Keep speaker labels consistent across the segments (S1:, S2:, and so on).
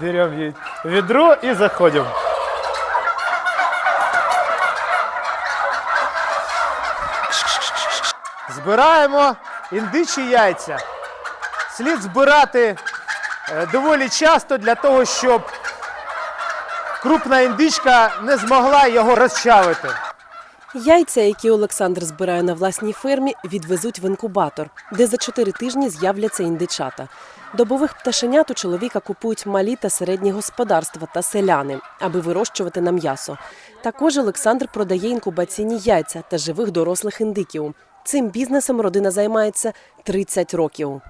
S1: Берем ей ведро и заходим. Збираємо індичі яйця. Слід збирати е, доволі часто для того, щоб крупна індичка не змогла його розчавити.
S2: Яйця, які Олександр збирає на власній фермі, відвезуть в інкубатор, де за чотири тижні з'являться індичата. Добових пташенят у чоловіка купують малі та середні господарства та селяни, аби вирощувати на м'ясо. Також Олександр продає інкубаційні яйця та живих дорослих індиків. Цим бізнесом родина займається 30 років.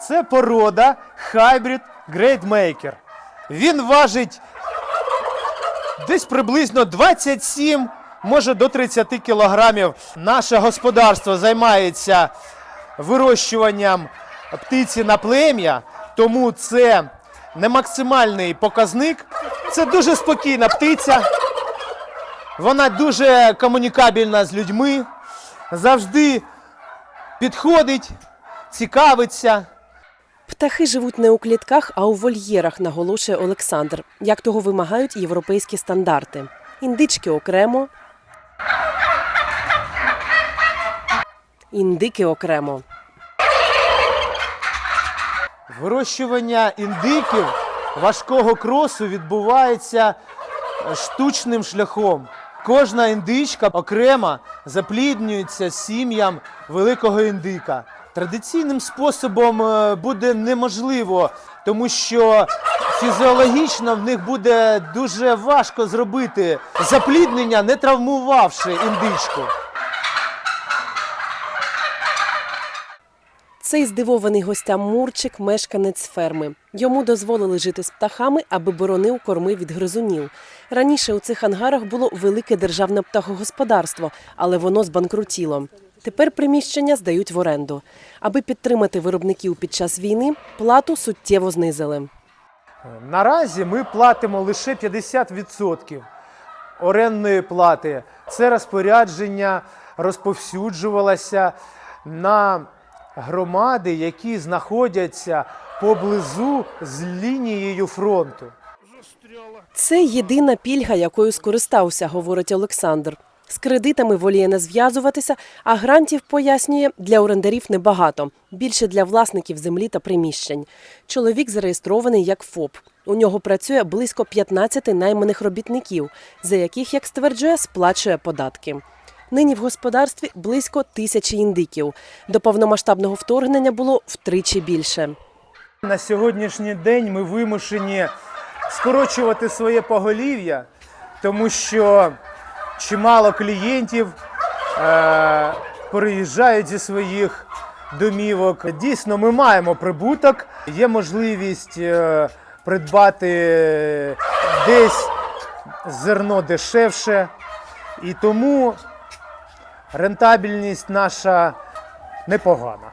S1: Це порода Great Maker. Він важить десь приблизно 27, може до 30 кілограмів. Наше господарство займається вирощуванням птиці на плем'я, тому це не максимальний показник. Це дуже спокійна птиця. Вона дуже комунікабельна з людьми, завжди підходить, цікавиться.
S2: Птахи живуть не у клітках, а у вольєрах, наголошує Олександр, як того вимагають європейські стандарти. Індички окремо, індики окремо.
S1: Вирощування індиків важкого кросу відбувається е, штучним шляхом. Кожна індичка окремо запліднюється сім'ям великого індика. Традиційним способом е, буде неможливо, тому що фізіологічно в них буде дуже важко зробити запліднення, не травмувавши індичку.
S2: Цей здивований гостям Мурчик мешканець ферми. Йому дозволили жити з птахами, аби боронив корми від гризунів. Раніше у цих ангарах було велике державне птахогосподарство, але воно збанкрутіло. Тепер приміщення здають в оренду. Аби підтримати виробників під час війни, плату суттєво знизили.
S1: Наразі ми платимо лише 50% орендної плати. Це розпорядження розповсюджувалося на громади, які знаходяться поблизу з лінією фронту.
S2: Це єдина пільга, якою скористався, говорить Олександр. З кредитами воліє не зв'язуватися, а грантів пояснює для орендарів небагато. Більше для власників землі та приміщень. Чоловік зареєстрований як ФОП. У нього працює близько 15 найманих робітників, за яких, як стверджує, сплачує податки. Нині в господарстві близько тисячі індиків. До повномасштабного вторгнення було втричі більше.
S1: На сьогоднішній день ми вимушені скорочувати своє поголів'я, тому що чимало клієнтів е, переїжджають зі своїх домівок. Дійсно, ми маємо прибуток, є можливість е, придбати десь зерно дешевше, і тому рентабельність наша непогана.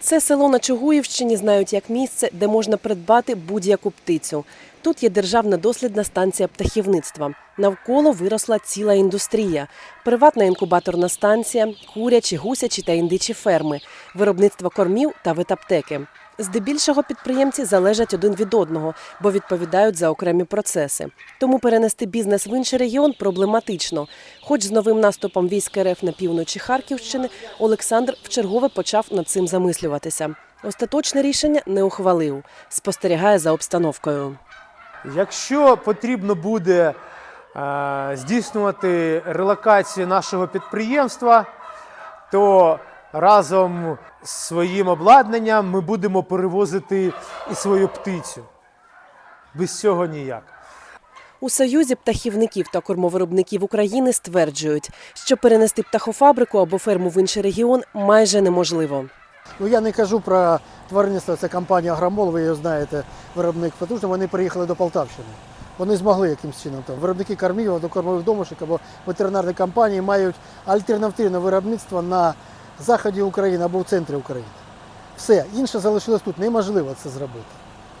S2: Це село на Чугуївщині знають як місце, де можна придбати будь-яку птицю. Тут є державна дослідна станція птахівництва. Навколо виросла ціла індустрія: приватна інкубаторна станція, курячі, гусячі та індичі ферми, виробництво кормів та ветаптеки. Здебільшого підприємці залежать один від одного, бо відповідають за окремі процеси. Тому перенести бізнес в інший регіон проблематично. Хоч з новим наступом військ РФ на півночі Харківщини Олександр вчергове почав над цим замислюватися. Остаточне рішення не ухвалив, спостерігає за обстановкою.
S1: Якщо потрібно буде е, здійснювати релокацію нашого підприємства, то разом з своїм обладнанням ми будемо перевозити і свою птицю. Без цього ніяк.
S2: У Союзі птахівників та кормовиробників України стверджують, що перенести птахофабрику або ферму в інший регіон майже неможливо.
S3: Ну я не кажу про тваринництво, це компанія Грамол, ви її знаєте, виробник потужно. Вони приїхали до Полтавщини. Вони змогли якимось чином там. Виробники кормів або кормових домушок або ветеринарні компанії мають альтернативне виробництво на заході України або в центрі України. Все, інше залишилось тут. Неможливо це зробити.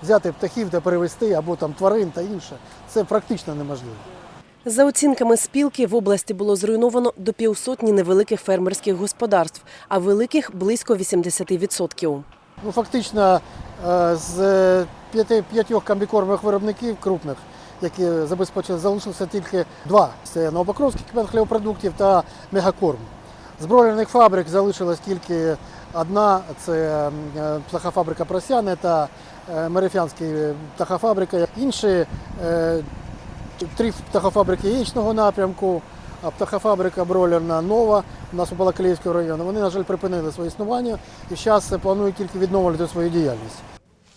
S3: Взяти птахів та перевезти або там тварин та інше. Це практично неможливо.
S2: За оцінками спілки, в області було зруйновано до півсотні невеликих фермерських господарств, а великих близько 80%.
S3: Ну, фактично, е, з п'ятьох комбікормових виробників крупних, які забезпечили, залишилося тільки два. Це Новопокровський кіпен хлібопродуктів та Мегакорм. З бройлерних фабрик залишилась тільки одна, це е, птахофабрика Просяне та е, Мерефянська птахофабрика. Інші три птахофабрики яєчного напрямку, птахофабрика бройлерна нова у нас у Балаклеївському районі. Вони, на жаль, припинили своє існування і зараз планують тільки відновлювати свою діяльність.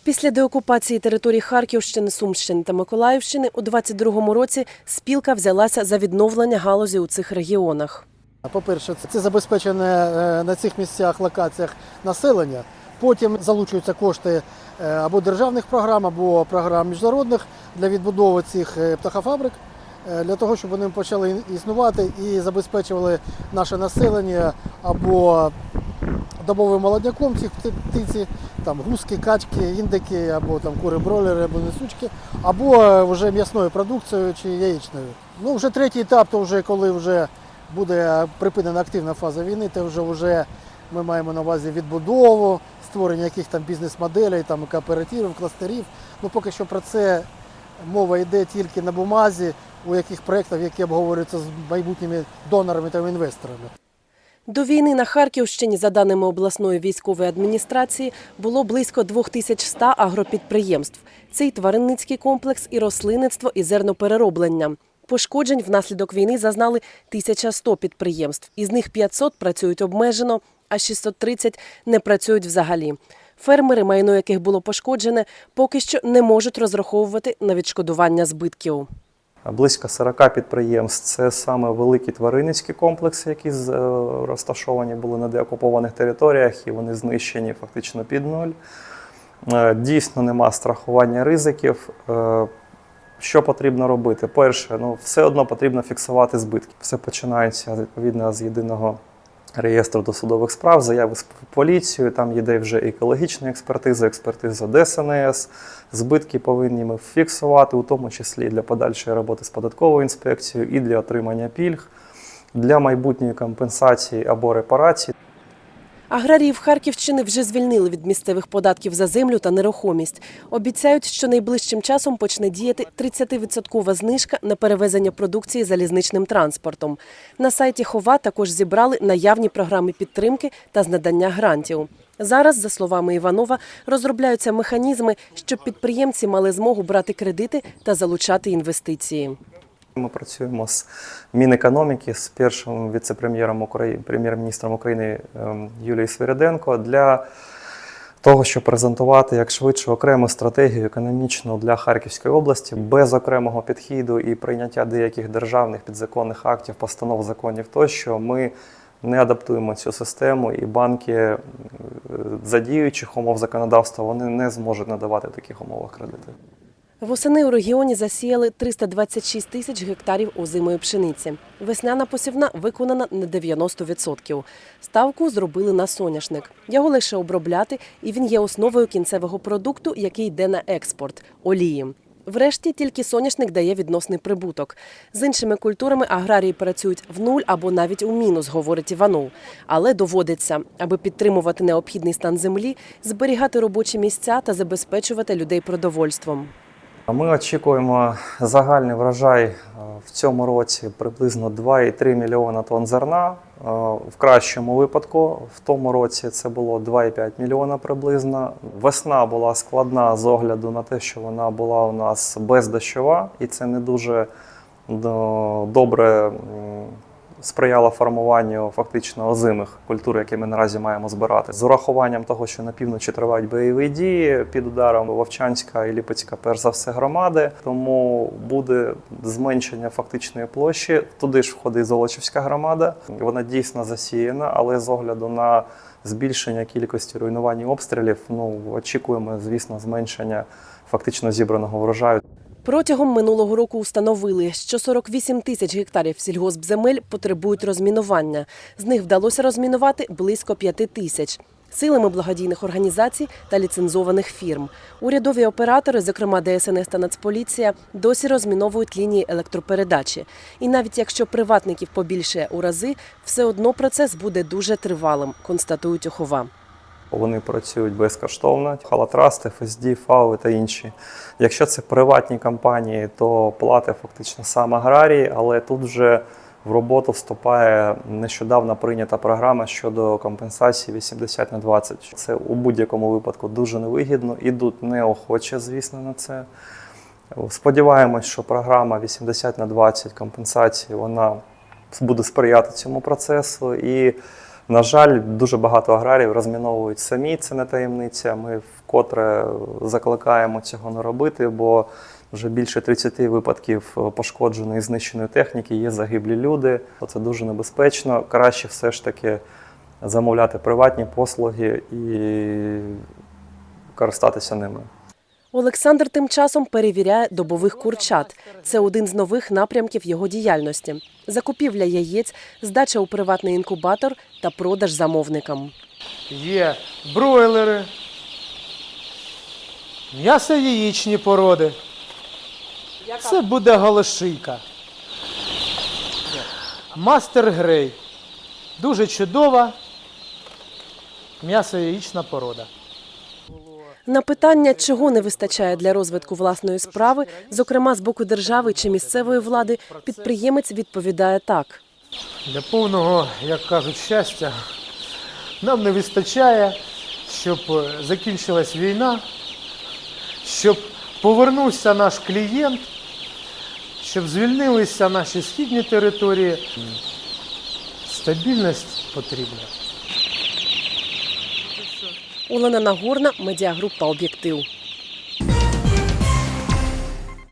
S2: Після деокупації територій Харківщини, Сумщини та Миколаївщини у 22-му році спілка взялася за відновлення галузі у цих регіонах.
S3: По-перше, це забезпечене е, на цих місцях, локаціях населення. Потім залучуються кошти е, або державних програм, або програм міжнародних для відбудови цих е, птахофабрик, для того, щоб вони почали існувати і забезпечували наше населення або добовим молодняком цих птиці, там гуски, качки, індики, або там кури бройлери, або несучки, або е, вже м'ясною продукцією чи яєчною. Ну, вже третій етап, то вже коли вже буде припинена активна фаза війни, то вже, вже ми маємо на увазі відбудову, створення яких там бізнес-моделей, там кооперативів, кластерів. Ну поки що про це мова йде тільки на бумазі, у яких проєктах, які обговорюються з майбутніми донорами та інвесторами.
S2: До війни на Харківщині, за даними обласної військової адміністрації, було близько 2100 агропідприємств. Це й тваринницький комплекс, і рослинництво, і зерноперероблення. Пошкоджень внаслідок війни зазнали 1100 підприємств. Із них 500 працюють обмежено, а 630 не працюють взагалі. Фермери, майно яких було пошкоджене, поки що не можуть розраховувати на відшкодування збитків.
S4: Близько 40 підприємств це саме великі тваринницькі комплекси, які е, розташовані були на деокупованих територіях, і вони знищені фактично під нуль. Е, Дійсно, нема страхування ризиків. Е, Що потрібно робити? Перше, ну все одно потрібно фіксувати збитки. Все починається відповідно з єдиного реєстру досудових справ, заяви в поліцію. Там йде вже екологічна експертиза, експертиза ДСНС. Збитки повинні ми фіксувати, у тому числі для подальшої роботи з податковою інспекцією і для отримання пільг, для майбутньої компенсації або репарації.
S2: Аграріїв Харківщини вже звільнили від місцевих податків за землю та нерухомість. Обіцяють, що найближчим часом почне діяти 30% знижка на перевезення продукції залізничним транспортом. На сайті Хова також зібрали наявні програми підтримки та з надання грантів. Зараз, за словами Іванова, розробляються механізми, щоб підприємці мали змогу брати кредити та залучати інвестиції.
S4: Ми працюємо з Мінекономіки, з першим віце-прем'єром України, прем'єр-міністром України ем, Юлією Свириденко для того, щоб презентувати як швидше окрему стратегію економічну для Харківської області без окремого підхіду і прийняття деяких державних підзаконних актів, постанов законів тощо ми не адаптуємо цю систему, і банки е, за діючих умов законодавства вони не зможуть надавати таких умовах кредити.
S2: Восени у регіоні засіяли 326 тисяч гектарів озимої пшениці. Весняна посівна виконана на 90%. Ставку зробили на соняшник. Його лише обробляти, і він є основою кінцевого продукту, який йде на експорт олії. Врешті тільки соняшник дає відносний прибуток. З іншими культурами аграрії працюють в нуль або навіть у мінус, говорить Іванов. Але доводиться, аби підтримувати необхідний стан землі, зберігати робочі місця та забезпечувати людей продовольством.
S4: Ми очікуємо загальний врожай е, в цьому році приблизно 2,3 мільйона тонн зерна. Е, В кращому випадку в тому році це було 2,5 мільйона приблизно. Весна була складна з огляду на те, що вона була у нас бездощова, і це не дуже добре м, сприяло формуванню фактично озимих культур, які ми наразі маємо збирати. З урахуванням того, що на півночі тривають бойові дії під ударом Вовчанська і Ліпецька, перш за все, громади. Тому буде зменшення фактичної площі. Туди ж входить Золочівська громада. Вона дійсно засіяна, але з огляду на збільшення кількості руйнувань і обстрілів, ну очікуємо, звісно, зменшення фактично зібраного врожаю.
S2: Протягом минулого року установили, що 48 тисяч гектарів сільгоспземель потребують розмінування. З них вдалося розмінувати близько 5 тисяч. Силами благодійних організацій та ліцензованих фірм. Урядові оператори, зокрема ДСНС та Нацполіція, досі розміновують лінії електропередачі. І навіть якщо приватників побільшає у рази, все одно процес буде дуже тривалим, констатують Охова.
S4: Вони працюють безкоштовно. Халатраст, FSD, ФАУ та інші. Якщо це приватні компанії, то платить фактично сам аграрій, але тут вже в роботу вступає нещодавно прийнята програма щодо компенсації 80 на 20. Це у будь-якому випадку дуже невигідно. Ідуть неохоче, звісно, на це. Сподіваємось, що програма 80 на 20 компенсації вона буде сприяти цьому процесу. І, на жаль, дуже багато аграріїв розміновують самі. Це не таємниця. Ми вкотре закликаємо цього не робити, бо вже більше 30 випадків пошкодженої знищеної техніки, є загиблі люди. Це дуже небезпечно. Краще все ж таки замовляти приватні послуги і користатися ними.
S2: Олександр тим часом перевіряє добових курчат. Це один з нових напрямків його діяльності: закупівля яєць, здача у приватний інкубатор та продаж замовникам.
S1: Є бройлери, м'ясо яєчні породи. Це буде голошийка. Мастер Грей. Дуже чудова м'ясо яєчна порода.
S2: На питання, чого не вистачає для розвитку власної справи, зокрема з боку держави чи місцевої влади, підприємець відповідає так.
S1: Для повного, як кажуть, щастя нам не вистачає, щоб закінчилась війна, щоб повернувся наш клієнт, щоб звільнилися наші східні території. Стабільність потрібна.
S2: Олена Нагорна, медіагрупа Об'єктив.